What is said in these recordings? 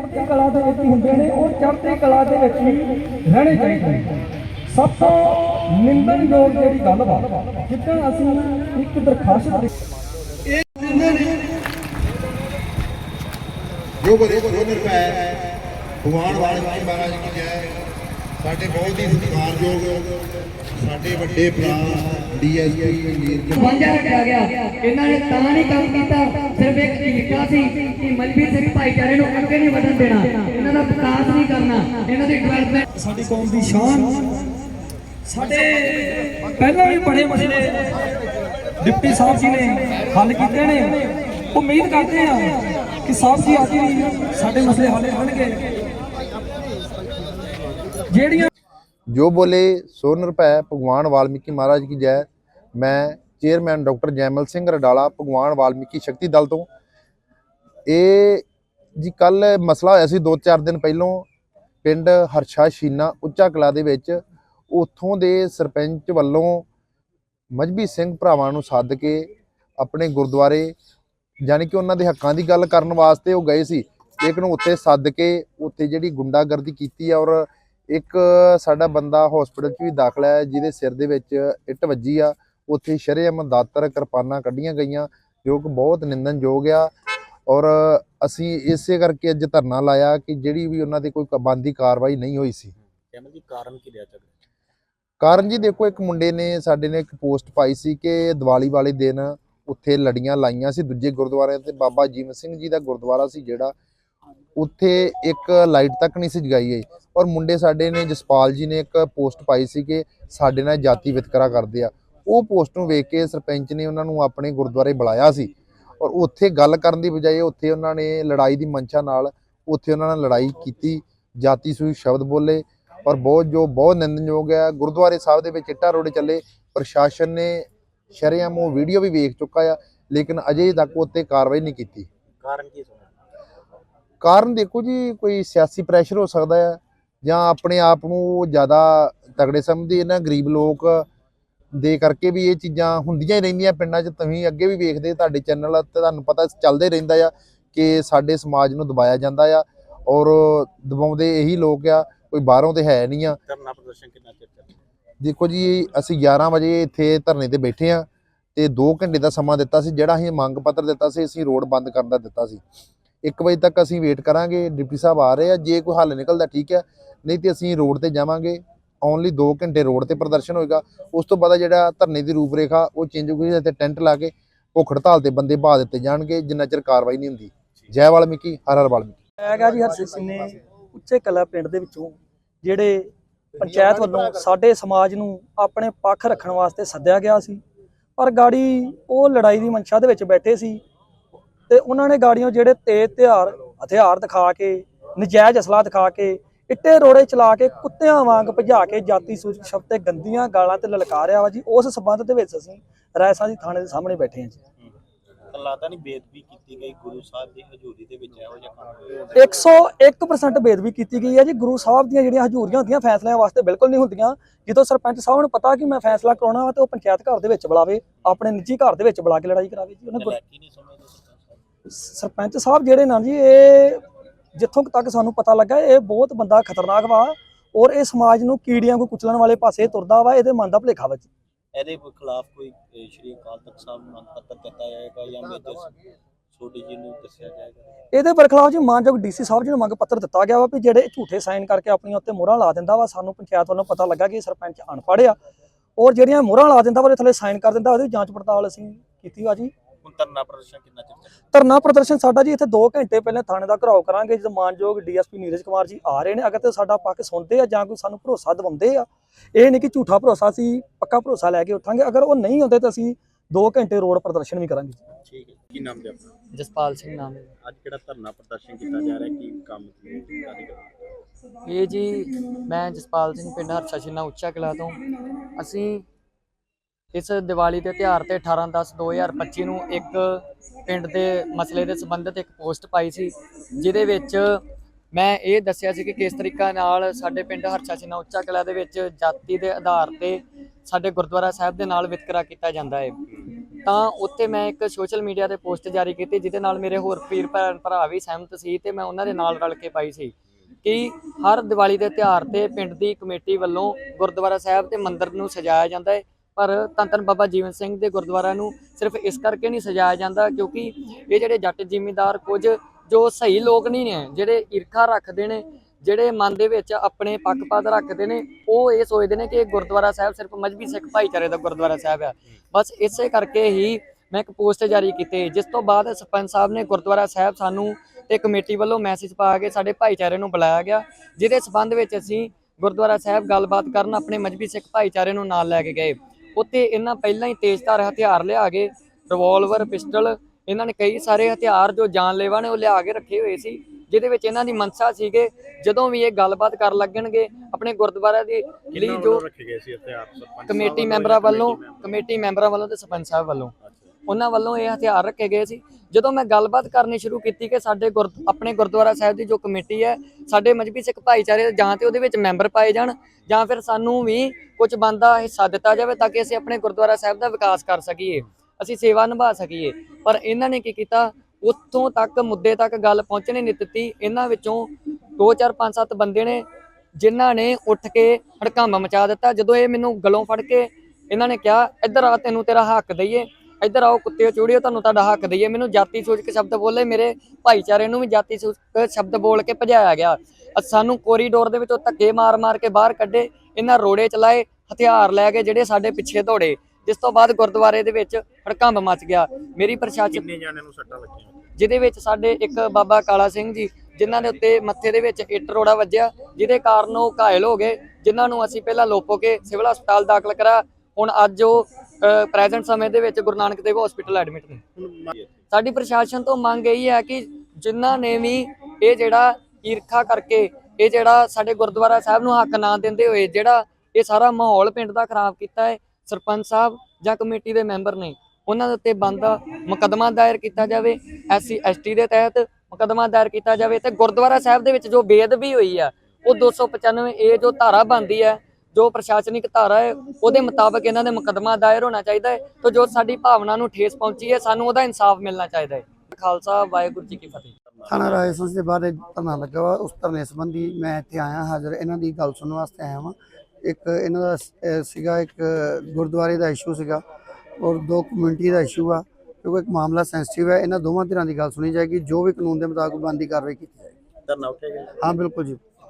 ਚੜ੍ਹਦੀ ਕਲਾ ਦੇ ਵਿੱਚ ਹੁੰਦੇ ਨੇ, ਉਹ ਚੜ੍ਹਦੀ ਕਲਾ ਦੇ ਵਿੱਚ ਹੀ ਰਹਿਣੇ ਚਾਹੀਦੇ ਨੇ। ਸਭ ਤੋਂ ਨਿੰਦਣਯੋਗ ਜਿਹੜੀ ਗੱਲ ਵਾ, ਜਿੱਦਾਂ ਅਸੀਂ ਇੱਕ ਦਰਖਾਸਤ ਜੋ ਬਰੇ ਬਰੇ ਰੁਪਏ ਭਗਵਾਨ ਵਾਲੇ ਮਹਾਰਾਜ ਕੀ ਜੈ ਸਾਡੇ ਬਹੁਤ ਹੀ ਸਤਿਕਾਰਯੋਗ ਸਾਡੇ ਵੱਡੇ ਭਰਾ ਡੀਐਸਪੀ ਇੰਜੀਨੀਅਰ ਵਾਂਝਾ ਰੱਖਿਆ ਗਿਆ। ਇਹਨਾਂ ਨੇ ਤਾਂ ਨਹੀਂ ਕੰਮ ਕੀਤਾ ਸਿਰਫ ਇੱਕ ਤਰੀਕਾ ਸੀ ਕਿ ਮਨਵੀਰ ਸਿੰਘ ਭਾਈਚਾਰੇ ਨੂੰ ਅੱਗੇ ਨਹੀਂ ਵਧਣ ਦੇਣਾ। ਇਹਨਾਂ ਦਾ ਵਿਕਾਸ ਨਹੀਂ ਕਰਨਾ। ਇਹਨਾਂ ਦੀ ਡਿਵੈਲਪਮੈਂਟ ਸਾਡੀ ਕੌਮ ਦੀ ਸ਼ਾਨ। ਸਾਡੇ ਪਹਿਲਾਂ ਵੀ ਬੜੇ ਮਸਲੇ ਡਿਪਟੀ ਸਾਹਿਬ ਜੀ ਨੇ ਹੱਲ ਕੀਤੇ ਨੇ। ਉਮੀਦ ਕਰਦੇ ਆ ਕਿ ਸਾਹਿਬ ਜੀ ਅੱਜ ਵੀ ਸਾਡੇ ਮਸਲੇ ਹੱਲ ਹੋਣਗੇ ਜਿਹੜੀਆਂ ਜੋ ਬੋਲੇ ਸੋ ਨਿਰਭੈ, ਭਗਵਾਨ ਵਾਲਮੀਕੀ ਮਹਾਰਾਜ ਕੀ ਜੈ। ਮੈਂ ਚੇਅਰਮੈਨ ਡਾਕਟਰ ਜੈਮਲ ਸਿੰਘ ਰਡਾਲਾ, ਭਗਵਾਨ ਵਾਲਮੀਕੀ ਸ਼ਕਤੀ ਦਲ ਤੋਂ। ਇਹ ਜੀ ਕੱਲ ਮਸਲਾ ਹੋਇਆ ਸੀ 2-4 ਦਿਨ ਪਹਿਲੋਂ, ਪਿੰਡ ਹਰਸ਼ਾ ਸ਼ੀਨਾ ਉੱਚਾ ਕਲਾ ਦੇ ਵਿੱਚ। ਉੱਥੋਂ ਦੇ ਸਰਪੰਚ ਵੱਲੋਂ ਮਜਬੀ ਸਿੰਘ ਭਰਾਵਾਂ ਨੂੰ ਸੱਦ ਕੇ ਆਪਣੇ ਗੁਰਦੁਆਰੇ, ਯਾਨੀ ਕਿ ਉਹਨਾਂ ਦੇ ਹੱਕਾਂ ਦੀ ਗੱਲ ਕਰਨ ਵਾਸਤੇ ਉਹ ਗਏ ਸੀ। ਇੱਕ ਨੂੰ ਉੱਥੇ ਸੱਦ ਕੇ ਉੱਥੇ ਜਿਹੜੀ ਗੁੰਡਾਗਰਦੀ ਕੀਤੀ ਔਰ ਇੱਕ ਸਾਡਾ ਬੰਦਾ ਹਸਪੀਟਲ 'ਚ ਵੀ ਦਾਖਲ ਹੈ ਜਿਹਦੇ ਸਿਰ ਦੇ ਵਿੱਚ ਇੱਟ ਵੱਜੀ ਆ ਉੱਥੇ ਸ਼ਰੇਆਮ ਦਾਤਰ ਕਿਰਪਾਨਾਂ ਕੱਢੀਆਂ ਗਈਆਂ ਜੋ ਕਿ ਬਹੁਤ ਨਿੰਦਨਯੋਗ ਆ। ਔਰ ਅਸੀਂ ਇਸੇ ਕਰਕੇ ਅੱਜ ਧਰਨਾ ਲਾਇਆ ਕਿ ਜਿਹੜੀ ਵੀ ਉਹਨਾਂ ਤੇ ਕੋਈ ਬੰਦੀ ਕਾਰਵਾਈ ਨਹੀਂ ਹੋਈ ਸੀ। ਕੈਮਲ ਜੀ ਕਾਰਨ ਕੀ ਰਿਹਾ ਝਗੜੇ ਕਾਰਨ ਜੀ ਦੇਖੋ ਇੱਕ ਮੁੰਡੇ ਨੇ ਸਾਡੇ ਨੇ ਇੱਕ ਪੋਸਟ ਪਾਈ ਸੀ ਕਿ ਦੀਵਾਲੀ ਵਾਲੇ ਦਿਨ ਉੱਥੇ ਲੜੀਆਂ ਲਾਈਆਂ ਸੀ ਦੂਜੇ ਗੁਰਦੁਆਰਿਆਂ ਤੇ ਬਾਬਾ ਜੀਵਨ ਸਿੰਘ ਜੀ ਦਾ ਗੁਰਦੁਆਰਾ ਸੀ ਜਿਹੜਾ ਉੱਥੇ ਇੱਕ ਲਾਈਟ ਤੱਕ ਨਹੀਂ ਸੀ ਜਗਾਈ ਗਈ। ਔਰ ਮੁੰਡੇ ਸਾਡੇ ਨੇ, ਜਸਪਾਲ ਜੀ ਨੇ ਇੱਕ ਪੋਸਟ ਪਾਈ ਸੀ ਕਿ ਸਾਡੇ ਨਾਲ ਜਾਤੀ ਵਿਤਕਰਾ ਕਰਦੇ ਆ। ਉਹ ਪੋਸਟ ਨੂੰ ਵੇਖ ਕੇ ਸਰਪੰਚ ਨੇ ਉਹਨਾਂ ਨੂੰ ਆਪਣੇ ਗੁਰਦੁਆਰੇ ਬੁਲਾਇਆ ਸੀ। ਔਰ ਉੱਥੇ ਗੱਲ ਕਰਨ ਦੀ ਬਜਾਏ ਉੱਥੇ ਉਹਨਾਂ ਨੇ ਲੜਾਈ ਦੀ ਮੰਸ਼ਾ ਨਾਲ ਉੱਥੇ ਉਹਨਾਂ ਨਾਲ ਲੜਾਈ ਕੀਤੀ। ਜਾਤੀ ਸੂਈ ਸ਼ਬਦ ਬੋਲੇ ਔਰ ਬਹੁਤ ਜੋ, ਬਹੁਤ ਨਿੰਦਨਯੋਗ ਹੈ। ਗੁਰਦੁਆਰੇ ਸਾਹਿਬ ਦੇ ਵਿੱਚ ਇੱਟਾ ਰੋੜੇ ਚੱਲੇ। ਪ੍ਰਸ਼ਾਸਨ ਨੇ ਸ਼ਰੇਆਮ ਉਹ ਵੀਡੀਓ ਵੀ ਵੇਖ ਚੁੱਕਾ ਆ, ਲੇਕਿਨ ਅਜੇ ਤੱਕ ਉੱਤੇ ਕਾਰਵਾਈ ਨਹੀਂ ਕੀਤੀ। ਕਾਰਨ ਕੀ ਕਾਰਨ ਦੇਖੋ ਜੀ ਕੋਈ ਸਿਆਸੀ ਪ੍ਰੈਸ਼ਰ ਹੋ ਸਕਦਾ ਹੈ ਜਾਂ ਆਪਣੇ ਆਪ ਨੂੰ ਜ਼ਿਆਦਾ ਤਗੜੇ ਸਮਝਦੇ ਇਹਨਾਂ ਗਰੀਬ ਲੋਕ ਦੇ ਕਰਕੇ ਵੀ ਇਹ ਚੀਜ਼ਾਂ ਹੁੰਦੀਆਂ ਹੀ ਰਹਿੰਦੀਆਂ ਪਿੰਡਾਂ 'ਚ ਤੁਸੀਂ ਅੱਗੇ ਵੀ ਵੇਖਦੇ ਤੁਹਾਡੇ ਚੈਨਲ ਤੇ ਤੁਹਾਨੂੰ ਪਤਾ ਚੱਲਦੇ ਰਹਿੰਦਾ ਆ ਕਿ ਸਾਡੇ ਸਮਾਜ ਨੂੰ ਦਬਾਇਆ ਜਾਂਦਾ ਆ ਔਰ ਦਬਾਉਂਦੇ ਇਹੀ ਲੋਕ ਆ ਕੋਈ ਬਾਹਰੋਂ ਤੇ ਹੈ ਨਹੀਂ ਆ। ਧਰਨਾ ਪ੍ਰਦਰਸ਼ਨ ਕਿੰਨਾ ਚਿਰ ਚੱਲਿਆ ਦੇਖੋ ਜੀ ਅਸੀਂ 11 ਵਜੇ ਇੱਥੇ ਧਰਨੇ ਤੇ ਬੈਠੇ ਆ ਤੇ 2 ਘੰਟੇ ਦਾ ਸਮਾਂ ਦਿੱਤਾ ਸੀ ਜਿਹੜਾ ਅਸੀਂ ਮੰਗ ਪੱਤਰ ਦਿੱਤਾ ਸੀ ਅਸੀਂ ਰੋਡ ਬੰਦ ਕਰਨ ਦਾ ਦਿੱਤਾ ਸੀ। 1 ਵਜੇ ਤੱਕ ਅਸੀਂ ਵੇਟ ਕਰਾਂਗੇ, ਡਿਪਟੀ ਸਾਹਿਬ ਆ ਰਹੇ ਆ, ਜੇ ਕੋਈ ਹੱਲ ਨਿਕਲਦਾ ਠੀਕ ਹੈ ਨਹੀਂ ਤੇ ਅਸੀਂ ਰੋਡ ਤੇ ਜਾਵਾਂਗੇ ਓਨਲੀ 2 ਘੰਟੇ ਰੋਡ ਤੇ ਪ੍ਰਦਰਸ਼ਨ ਹੋਏਗਾ, ਉਸ ਤੋਂ ਬਾਅਦ ਜਿਹੜਾ ਧਰਨੇ ਦੀ ਰੂਪਰੇਖਾ, ਉਹ ਚੇਂਜ ਹੋਈ ਤੇ ਟੈਂਟ ਲਾ ਕੇ ਭੁੱਖ ਹੜਤਾਲ ਤੇ ਬੰਦੇ ਬਾਹ ਦਿੱਤੇ ਜਾਣਗੇ, ਜਿੰਨਾ ਚਿਰ ਕਾਰਵਾਈ ਨਹੀਂ ਹੁੰਦੀ। ਜੈ ਵਾਲਮੀਕੀ, ਹਰ ਹਰ ਵਾਲਮੀਕੀ। ਹੈਗਾ ਜੀ ਹਰਸਿਕ ਸਿੰਘ ਨੇ ਉੱਚੇ ਕਲਾ ਪਿੰਡ ਦੇ ਵਿੱਚੋਂ ਜਿਹੜੇ ਪੰਚਾਇਤ ਵੱਲੋਂ ਸਾਡੇ ਸਮਾਜ ਨੂੰ ਆਪਣੇ ਪੱਖ ਰੱਖਣ ਵਾਸਤੇ ਸੱਦਿਆ ਗਿਆ ਸੀ, ਪਰ ਗਾੜੀ ਉਹ ਲੜਾਈ ਦੀ ਮਨਸ਼ਾ ਦੇ ਵਿੱਚ ਬੈਠੇ ਸੀ ਤੇ ਉਹਨਾਂ ਨੇ ਗਾੜੀਆਂ ਜਿਹੜੇ ਤੇਜ਼ ਹਥਿਆਰ ਹਥਿਆਰ ਦਿਖਾ ਕੇ ਨਜਾਇਜ਼ ਅਸਲਾ ਦਿਖਾ ਕੇ ਇੱਟੇ ਰੋੜੇ ਚਲਾ ਕੇ ਕੁੱਤਿਆਂ ਵਾਂਗ ਭਜਾ ਕੇ ਜਾਤੀ ਸੂਚਕ ਸ਼ਬਦ ਤੇ ਗੰਦੀਆਂ ਗਾਲਾਂ ਤੇ ਲਲਕਾਰਿਆ ਵਾ ਜੀ। ਉਸ ਸਬੰਧ ਦੇ ਵਿੱਚ ਅਸੀਂ ਰਾਇਸਾਂ ਦੀ ਥਾਣੇ ਦੇ ਸਾਹਮਣੇ ਬੈਠੇ ਹਾਂ ਜੀ। ਤਾਂ ਲੱਗਦਾ ਨਹੀਂ ਬੇਦਬੀ ਕੀਤੀ ਗਈ ਗੁਰੂ ਸਾਹਿਬ ਦੀ ਹਜ਼ੂਰੀ ਦੇ ਵਿੱਚ ਇਹੋ ਜਿਹਾ ਕੰਮ ਹੋਇਆ 101% ਬੇਦਬੀ ਕੀਤੀ ਗਈ ਹੈ ਜੀ। ਗੁਰੂ ਸਾਹਿਬ ਦੀਆਂ ਜਿਹੜੀਆਂ ਹਜ਼ੂਰੀਆਂ ਹੁੰਦੀਆਂ ਫੈਸਲਿਆਂ ਵਾਸਤੇ ਬਿਲਕੁਲ ਨਹੀਂ ਹੁੰਦੀਆਂ। ਜਦੋਂ ਸਰਪੰਚ ਸਾਹਿਬ ਨੂੰ ਪਤਾ ਕਿ ਮੈਂ ਫੈਸਲਾ ਕਰਾਉਣਾ ਵਾ ਤੇ ਉਹ ਪੰਚਾਇਤ ਘਰ ਦੇ ਵਿੱਚ ਬੁਲਾਵੇ ਆਪਣੇ ਨਿੱਜੀ ਘਰ ਦੇ ਵਿੱਚ ਬੁਲਾ ਕੇ ਲੜਾਈ ਕਰਾਵੇ ਜੀ ਉਹਨੇ ਗੁਰ- ਸਰਪੰਚ ਸਾਹਿਬ ਜਿਹੜੇ ਨਾ ਜੀ ਇਹ ਜਿੱਥੋਂ ਕੁ ਤੱਕ ਸਾਨੂੰ ਪਤਾ ਲੱਗਾ ਇਹ ਬਹੁਤ ਬੰਦਾ ਖਤਰਨਾਕ ਵਾ ਔਰ ਇਹ ਸਮਾਜ ਨੂੰ ਕੀੜੀਆਂ ਨੂੰ ਕੁਚਲਣ ਵਾਲੇ ਪਾਸੇ ਤੁਰਦਾ ਵਾ ਇਹਦੇ ਮਨ ਦਾ ਭੁਲੇਖਾ ਵਾ ਜੀ। ਇਹਦੇ ਖਿਲਾਫ ਕੋਈ ਸ਼੍ਰੀ ਅਕਾਲ ਤਖਤ ਸਾਹਿਬ ਨੂੰ ਮੰਗ ਪੱਤਰ ਦਿੱਤਾ ਜਾਏਗਾ ਜਾਂ ਮੇਜਰ ਛੋਟੀ ਜੀ ਨੂੰ ਦੱਸਿਆ ਜਾਏਗਾ? ਇਹਦੇ ਬਰਖਲਾਫ ਜੀ ਮਾਨਯੋਗ ਡੀਸੀ ਸਾਹਿਬ ਜੀ ਨੂੰ ਮੰਗ ਪੱਤਰ ਦਿੱਤਾ ਗਿਆ ਵਾ ਵੀ ਜਿਹੜੇ ਝੂਠੇ ਸਾਈਨ ਕਰਕੇ ਆਪਣੀਆਂ ਉੱਤੇ ਮੋਹਰਾਂ ਲਾ ਦਿੰਦਾ ਵਾ ਸਾਨੂੰ ਪੰਚਾਇਤ ਵੱਲੋਂ ਪਤਾ ਲੱਗਾ ਕਿ ਇਹ ਸਰਪੰਚ ਅਨਪੜ੍ਹ ਆ। ਔਰ ਜਿਹੜੀਆਂ ਮੋਹਰਾਂ ਲਾ ਦਿੰਦਾ ਵਾ ਉਹਦੇ ਥੱਲੇ ਸਾਈਨ ਕਰ ਦਿੰਦਾ ਉਹਦੀ ਜਾਂਚ ਪੜਤਾਲ ਅਸੀਂ ਕੀਤੀ ਵਾ ਜੀ। ਹੁਣ ਧਰਨਾ ਪ੍ਰਦਰਸ਼ਨ ਕਿੰਨਾ ਚਿਰ ਚੱਲਿਆ ਧਰਨਾ ਪ੍ਰਦਰਸ਼ਨ ਸਾਡਾ ਜੀ ਇੱਥੇ 2 ਘੰਟੇ ਪਹਿਲੇ ਥਾਣੇ ਦਾ ਘਰਾਓ ਕਰਾਂਗੇ ਜਦੋਂ ਮਾਨਯੋਗ ਡੀਐਸਪੀ ਨੀਰਜ ਕੁਮਾਰ ਜੀ ਆ ਰਹੇ ਨੇ ਅਗਰ ਤੇ ਸਾਡਾ ਪੱਖ ਸੁਣਦੇ ਆ ਜਾਂ ਕੋਈ ਸਾਨੂੰ ਭਰੋਸਾ ਦਿਵਾਉਂਦੇ ਆ ਇਹ ਨਹੀਂ ਕਿ ਝੂਠਾ ਭਰੋਸਾ ਸੀ ਪੱਕਾ ਭਰੋਸਾ ਲੈ ਕੇ ਉੱਠਾਂਗੇ ਅਗਰ ਉਹ ਨਹੀਂ ਹੁੰਦੇ ਤਾਂ ਅਸੀਂ 2 ਘੰਟੇ ਰੋਡ ਪ੍ਰਦਰਸ਼ਨ ਵੀ ਕਰਾਂਗੇ ਠੀਕ ਹੈ ਕੀ ਨਾਮ ਦੇ ਆਪਣਾ? ਜਸਪਾਲ ਸਿੰਘ ਨਾਮ ਹੈ। ਅੱਜ ਕਿਹੜਾ ਧਰਨਾ ਪ੍ਰਦਰਸ਼ਨ ਕੀਤਾ ਜਾ ਰਿਹਾ? ਕੀ ਕੰਮ ਇਹ ਜੀ ਮੈਂ ਜਸਪਾਲ ਸਿੰਘ ਪਿੰਡ ਹਰਸ਼ਾ ਸ਼ਿਨਾ ਉੱਚਾ ਕਿਲਾ ਤੋਂ। ਅਸੀਂ ਇਸ ਦੀਵਾਲੀ ਦੇ ਤਿਉਹਾਰ ਤੇ 18 10 2025 ਨੂੰ ਇੱਕ ਪਿੰਡ ਦੇ ਮਸਲੇ ਦੇ ਸੰਬੰਧਿਤ ਇੱਕ ਪੋਸਟ ਪਾਈ ਸੀ, ਜਿਹਦੇ ਵਿੱਚ ਮੈਂ ਇਹ ਦੱਸਿਆ ਸੀ ਕਿ ਕਿਸ ਤਰੀਕਾ ਨਾਲ ਸਾਡੇ ਪਿੰਡ ਹਰਸ਼ਾ ਸ਼ਿਨਾ ਉੱਚਾ ਕਿਲਾ ਦੇ ਵਿੱਚ ਜਾਤੀ ਦੇ ਆਧਾਰ ਤੇ ਸਾਡੇ ਗੁਰਦੁਆਰਾ ਸਾਹਿਬ ਦੇ ਨਾਲ ਵਿਤਕਰਾ ਕੀਤਾ ਜਾਂਦਾ ਹੈ। ਤਾਂ ਉੱਥੇ ਮੈਂ ਇੱਕ ਸੋਸ਼ਲ ਮੀਡੀਆ ਤੇ ਪੋਸਟ ਜਾਰੀ ਕੀਤੀ, ਜਿਹਦੇ ਨਾਲ ਮੇਰੇ ਹੋਰ ਪੀਰ ਭੈਣ ਭਰਾ ਵੀ ਸਹਿਮਤ ਸੀ ਤੇ ਮੈਂ ਉਹਨਾਂ ਦੇ ਨਾਲ ਰਲ ਕੇ ਪਾਈ ਸੀ ਕਿ ਹਰ ਦੀਵਾਲੀ ਦੇ ਤਿਉਹਾਰ ਤੇ ਪਿੰਡ ਦੀ ਕਮੇਟੀ ਵੱਲੋਂ ਗੁਰਦੁਆਰਾ ਸਾਹਿਬ ਤੇ ਮੰਦਿਰ ਨੂੰ ਸਜਾਇਆ ਜਾਂਦਾ ਹੈ। ਪਰ ਧੰਨ ਧੰਨ ਬਾਬਾ ਜੀਵਨ ਸਿੰਘ ਦੇ ਗੁਰਦੁਆਰਾ ਨੂੰ ਸਿਰਫ ਇਸ ਕਰਕੇ ਨਹੀਂ ਸਜਾਇਆ ਜਾਂਦਾ ਕਿਉਂਕਿ ਇਹ ਜਿਹੜੇ ਜੱਟ ਜ਼ਿਮੀਂਦਾਰ ਕੁਝ ਜੋ ਸਹੀ ਲੋਕ ਨਹੀਂ ਨੇ, ਜਿਹੜੇ ਈਰਖਾ ਰੱਖਦੇ ਨੇ, ਜਿਹੜੇ ਮਨ ਦੇ ਵਿੱਚ ਆਪਣੇ ਪੱਖਪਾਤ ਰੱਖਦੇ ਨੇ, ਉਹ ਇਹ ਸੋਚਦੇ ਨੇ ਕਿ ਇਹ ਗੁਰਦੁਆਰਾ ਸਾਹਿਬ ਸਿਰਫ ਮਜਬੀ ਸਿੱਖ ਭਾਈਚਾਰੇ ਦਾ ਗੁਰਦੁਆਰਾ ਸਾਹਿਬ ਆ। ਬਸ ਇਸੇ ਕਰਕੇ ਹੀ ਮੈਂ ਇੱਕ ਪੋਸਟ ਜਾਰੀ ਕੀਤੀ। ਜਿਸ ਤੋਂ ਬਾਅਦ ਸਰਪੰਚ ਸਾਹਿਬ ਨੇ ਗੁਰਦੁਆਰਾ ਸਾਹਿਬ ਸਾਨੂੰ ਤੇ ਕਮੇਟੀ ਵੱਲੋਂ ਮੈਸੇਜ ਪਾ ਕੇ ਸਾਡੇ ਭਾਈਚਾਰੇ ਨੂੰ ਬੁਲਾਇਆ ਗਿਆ, ਜਿਹਦੇ ਸਬੰਧ ਵਿੱਚ ਅਸੀਂ ਗੁਰਦੁਆਰਾ ਸਾਹਿਬ ਗੱਲਬਾਤ ਕਰਨ ਆਪਣੇ ਮਜਬੀ ਸਿੱਖ ਭਾਈਚਾਰੇ ਨੂੰ ਨਾਲ ਲੈ ਕੇ ਗਏ। ਉੱਥੇ ਇਹਨਾਂ ਪਹਿਲਾਂ ਹੀ ਤੇਜ਼ਧਾਰ ਹਥਿਆਰ ਲਿਆ ਕੇ ਰਿਵਾਲਵਰ ਪਿਸਟਲ ਇਹਨਾਂ ਨੇ ਕਈ ਸਾਰੇ ਹਥਿਆਰ ਜੋ ਜਾਨਲੇਵਾ ਨੇ ਉਹ ਲਿਆ ਕੇ ਰੱਖੇ ਹੋਏ ਸੀ ਜਿਹਦੇ ਵਿੱਚ ਇਹਨਾਂ ਦੀ ਮਨਸਾ ਸੀਗੇ ਜਦੋਂ ਵੀ ਇਹ ਗੱਲਬਾਤ ਕਰ ਲੱਗਣਗੇ ਆਪਣੇ ਗੁਰਦੁਆਰਾ ਦੀ ਜਿਹੜੀ ਜੋ ਕਮੇਟੀ ਮੈਂਬਰਾਂ ਵੱਲੋਂ ਕਮੇਟੀ ਮੈਂਬਰਾਂ ਵੱਲੋਂ ਤੇ ਸਰਪੰਚ ਸਾਹਿਬ ਵੱਲੋਂ। ਉਹਨਾਂ ਵੱਲੋਂ ਇਹ ਹਥਿਆਰ ਰੱਖੇ ਗਏ ਸੀ। ਜਦੋਂ ਮੈਂ ਗੱਲਬਾਤ ਕਰਨੀ ਸ਼ੁਰੂ ਕੀਤੀ ਕਿ ਸਾਡੇ ਗੁਰ ਆਪਣੇ ਗੁਰਦੁਆਰਾ ਸਾਹਿਬ ਦੀ ਜੋ ਕਮੇਟੀ ਹੈ, ਸਾਡੇ ਮਜਬੀ ਸਿੱਖ ਭਾਈਚਾਰੇ ਜਾਂ ਤੇ ਉਹਦੇ ਵਿੱਚ ਮੈਂਬਰ ਪਾਏ ਜਾਣ ਜਾਂ ਫਿਰ ਸਾਨੂੰ ਵੀ ਕੁਝ ਬੰਦਾ ਹਿੱਸਾ ਦਿੱਤਾ ਜਾਵੇ ਤਾਂ ਕਿ ਅਸੀਂ ਆਪਣੇ ਗੁਰਦੁਆਰਾ ਸਾਹਿਬ ਦਾ ਵਿਕਾਸ ਕਰ ਸਕੀਏ, ਅਸੀਂ ਸੇਵਾ ਨਿਭਾ ਸਕੀਏ। ਪਰ ਇਹਨਾਂ ਨੇ ਕੀ ਕੀਤਾ? ਉੱਥੋਂ ਤੱਕ, ਮੁੱਦੇ ਤੱਕ ਗੱਲ ਪਹੁੰਚਣੇ ਨਹੀਂ ਦਿੱਤੀ। ਇਹਨਾਂ ਵਿੱਚੋਂ 2 4 5 7 ਬੰਦੇ ਨੇ ਜਿਨ੍ਹਾਂ ਨੇ ਉੱਠ ਕੇ ਹੜਕੰਮ ਮਚਾ ਦਿੱਤਾ। ਜਦੋਂ ਇਹ ਮੈਨੂੰ ਗਲੋਂ ਫੜ ਕੇ ਇਹਨਾਂ ਨੇ ਕਿਹਾ, ਇੱਧਰ ਆ, ਤੈਨੂੰ ਤੇਰਾ ਹੱਕ ਦਈਏ। ਇੱਧਰ ਆਓ ਕੁੱਤੇ ਚੂੜੀਓ ਤੁਹਾਨੂੰ ਤੁਹਾਡਾ ਹੱਕ ਦਈਏ। ਮੈਨੂੰ ਜਾਤੀ ਸੂਚਕ ਸ਼ਬਦ ਬੋਲੇ ਮੇਰੇ ਭਾਈਚਾਰੇ ਨੂੰ ਵੀ ਜਾਤੀ ਸੂਚਕ ਸ਼ਬਦ ਬੋਲ ਕੇ ਭਜਾਇਆ ਗਿਆ। ਸਾਨੂੰ ਕੋਰੀਡੋਰ ਦੇ ਵਿੱਚੋਂ ਧੱਕੇ ਮਾਰ-ਮਾਰ ਕੇ ਬਾਹਰ ਕੱਢੇ ਇਹਨਾਂ ਰੋੜੇ ਚਲਾਏ ਹਥਿਆਰ ਲੈ ਕੇ ਜਿਹੜੇ ਸਾਡੇ ਪਿੱਛੇ ਦੌੜੇ ਜਿਸ ਤੋਂ ਬਾਅਦ ਗੁਰਦੁਆਰੇ ਦੇ ਵਿੱਚ ਹੜਕੰਬ ਮਚ ਗਿਆ। ਮੇਰੀ ਪ੍ਰਸ਼ਾਸਨ ਕਿੰਨੇ ਜਾਣਿਆਂ ਨੂੰ ਸੱਟਾਂ ਲੱਗੀਆਂ? ਜਿਹਦੇ ਵਿੱਚ ਸਾਡੇ ਇੱਕ ਬਾਬਾ ਕਾਲਾ ਸਿੰਘ ਜੀ ਜਿਨ੍ਹਾਂ ਦੇ ਉੱਤੇ ਮੱਥੇ ਦੇ ਵਿੱਚ ਇੱਟ ਰੋੜਾ ਵੱਜਿਆ ਜਿਹਦੇ ਕਾਰਨ ਉਹ ਘਾਇਲ ਹੋ ਗਏ ਜਿਨ੍ਹਾਂ ਨੂੰ ਅਸੀਂ ਪਹਿਲਾਂ ਲੋਪੋ ਕੇ ਸਿਵਲ ਹਸਪਤਾਲ ਦਾਖਲ ਕਰਾ ਹੁਣ ਅੱਜ ਉਹ ਪ੍ਰੈਜ਼ੈਂਟ ਸਮੇਂ ਦੇ ਵਿੱਚ ਗੁਰੂ ਨਾਨਕ ਦੇਵ ਹਸਪੀਟਲ ਐਡਮਿਟ ਨੇ। ਸਾਡੀ ਪ੍ਰਸ਼ਾਸਨ ਤੋਂ ਮੰਗ ਇਹੀ ਹੈ ਕਿ ਜਿਨ੍ਹਾਂ ਨੇ ਵੀ ਇਹ ਜਿਹੜਾ ਈਰਖਾ ਕਰਕੇ, ਇਹ ਜਿਹੜਾ ਸਾਡੇ ਗੁਰਦੁਆਰਾ ਸਾਹਿਬ ਨੂੰ ਹੱਕ ਨਾ ਦਿੰਦੇ ਹੋਏ, ਜਿਹੜਾ ਇਹ ਸਾਰਾ ਮਾਹੌਲ ਪਿੰਡ ਦਾ ਖਰਾਬ ਕੀਤਾ ਹੈ, ਸਰਪੰਚ ਸਾਹਿਬ ਜਾਂ ਕਮੇਟੀ ਦੇ ਮੈਂਬਰ ਨੇ, ਉਹਨਾਂ ਦੇ ਉੱਤੇ ਬੰਦਾ ਮੁਕੱਦਮਾ ਦਾਇਰ ਕੀਤਾ ਜਾਵੇ, ਐਸਸੀ, ਐਸਟੀ ਦੇ ਤਹਿਤ ਮੁਕੱਦਮਾ ਦਾਇਰ ਕੀਤਾ ਜਾਵੇ ਤੇ ਗੁਰਦੁਆਰਾ ਸਾਹਿਬ ਦੇ ਵਿੱਚ ਜੋ ਬੇਅਦਬੀ ਹੋਈ ਆ, ਉਹ 295 ਇਹ ਜੋ ਧਾਰਾ ਬਣਦੀ ਹੈ ਜੋ ਪ੍ਰਸ਼ਾਸਨਿਕ ਧਾਰਾ ਹੈ ਉਹਦੇ ਮੁਤਾਬਕ ਇਹਨਾਂ ਦੇ ਮੁਕੱਦਮਾ ਦਾਇਰ ਹੋਣਾ ਚਾਹੀਦਾ ਹੈ ਤੇ ਜੋ ਸਾਡੀ ਭਾਵਨਾ ਨੂੰ ਠੇਸ ਪਹੁੰਚੀ ਹੈ ਸਾਨੂੰ ਉਹਦਾ ਇਨਸਾਫ ਮਿਲਣਾ ਚਾਹੀਦਾ ਹੈ। ਖਾਲਸਾ ਵਾਹਿਗੁਰੂ ਜੀ ਕੀ ਫਤਿਹ। ਥਾਣਾ ਰਾਜਸਥਾਨ ਦੇ ਬਾਅਦ ਧਰਨਾ ਲੱਗਾ ਵਾ ਉਸ ਧਰਨੇ ਸੰਬੰਧੀ ਮੈਂ ਇੱਥੇ ਆਇਆ ਹਾਜ਼ਰ ਇਹਨਾਂ ਦੀ ਗੱਲ ਸੁਣਨ ਵਾਸਤੇ ਆਇਆ ਵਾਂ। ਇੱਕ ਇਹਨਾਂ ਦਾ ਸੀਗਾ ਇੱਕ ਗੁਰਦੁਆਰੇ ਦਾ ਇਸ਼ੂ ਸੀਗਾ ਔਰ ਦੋ ਕਮਿਊਨਿਟੀ ਦਾ ਇਸ਼ੂ ਆ ਕਿਉਂਕਿ ਇੱਕ ਮਾਮਲਾ ਸੈਂਸਿਟਿਵ ਹੈ ਇਹਨਾਂ ਦੋਵਾਂ ਧਿਰਾਂ ਦੀ ਗੱਲ ਸੁਣੀ ਜਾਏਗੀ ਜੋ ਵੀ ਕਾਨੂੰਨ ਦੇ ਮੁਤਾਬਕ ਬੰਦੀ ਕਾਰਵਾਈ ਕੀਤੀ ਜਾਏਗੀ। ਧਰਨਾ ਹਾਂ ਬਿਲਕੁਲ ਜੀ।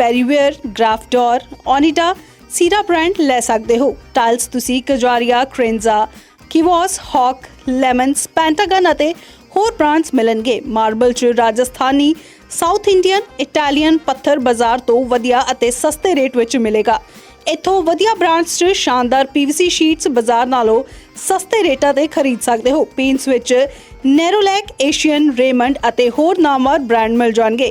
ਪੈਰੀਵੇਅਰ ਗ੍ਰਾਫਡੋਰ ਓਨੀਡਾ ਸੀਰਾ ਬ੍ਰਾਂਡ ਲੈ ਸਕਦੇ ਹੋ। ਟਾਈਲਸ ਤੁਸੀਂ ਕਜਾਰੀਆ ਕ੍ਰੇਨਜ਼ਾ ਕਿਵੋਸ ਹੌਕ ਲੈਮਨਸ ਪੈਂਟਾਗਨ ਅਤੇ ਹੋਰ ਬ੍ਰਾਂਡਸ ਮਿਲਣਗੇ। ਮਾਰਬਲ ਚ ਰਾਜਸਥਾਨੀ ਸਾਊਥ ਇੰਡੀਅਨ ਇਟਾਲੀਅਨ ਪੱਥਰ ਬਾਜ਼ਾਰ ਤੋਂ ਵਧੀਆ ਅਤੇ ਸਸਤੇ ਰੇਟ ਵਿੱਚ ਮਿਲੇਗਾ। ਇੱਥੋਂ ਵਧੀਆ ਬ੍ਰਾਂਡਸ 'ਚ ਸ਼ਾਨਦਾਰ ਪੀਵੀਸੀ ਸ਼ੀਟਸ ਬਾਜ਼ਾਰ ਨਾਲੋਂ ਸਸਤੇ ਰੇਟਾਂ ਤੇ ਖਰੀਦ ਸਕਦੇ ਹੋ। ਪੇਂਟਸ ਵਿੱਚ ਨੈਰੋਲੈਕ ਏਸ਼ੀਅਨ ਰੇਮੰਡ ਅਤੇ ਹੋਰ ਨਾਮਵਰ ਬ੍ਰਾਂਡ ਮਿਲ ਜਾਣਗੇ।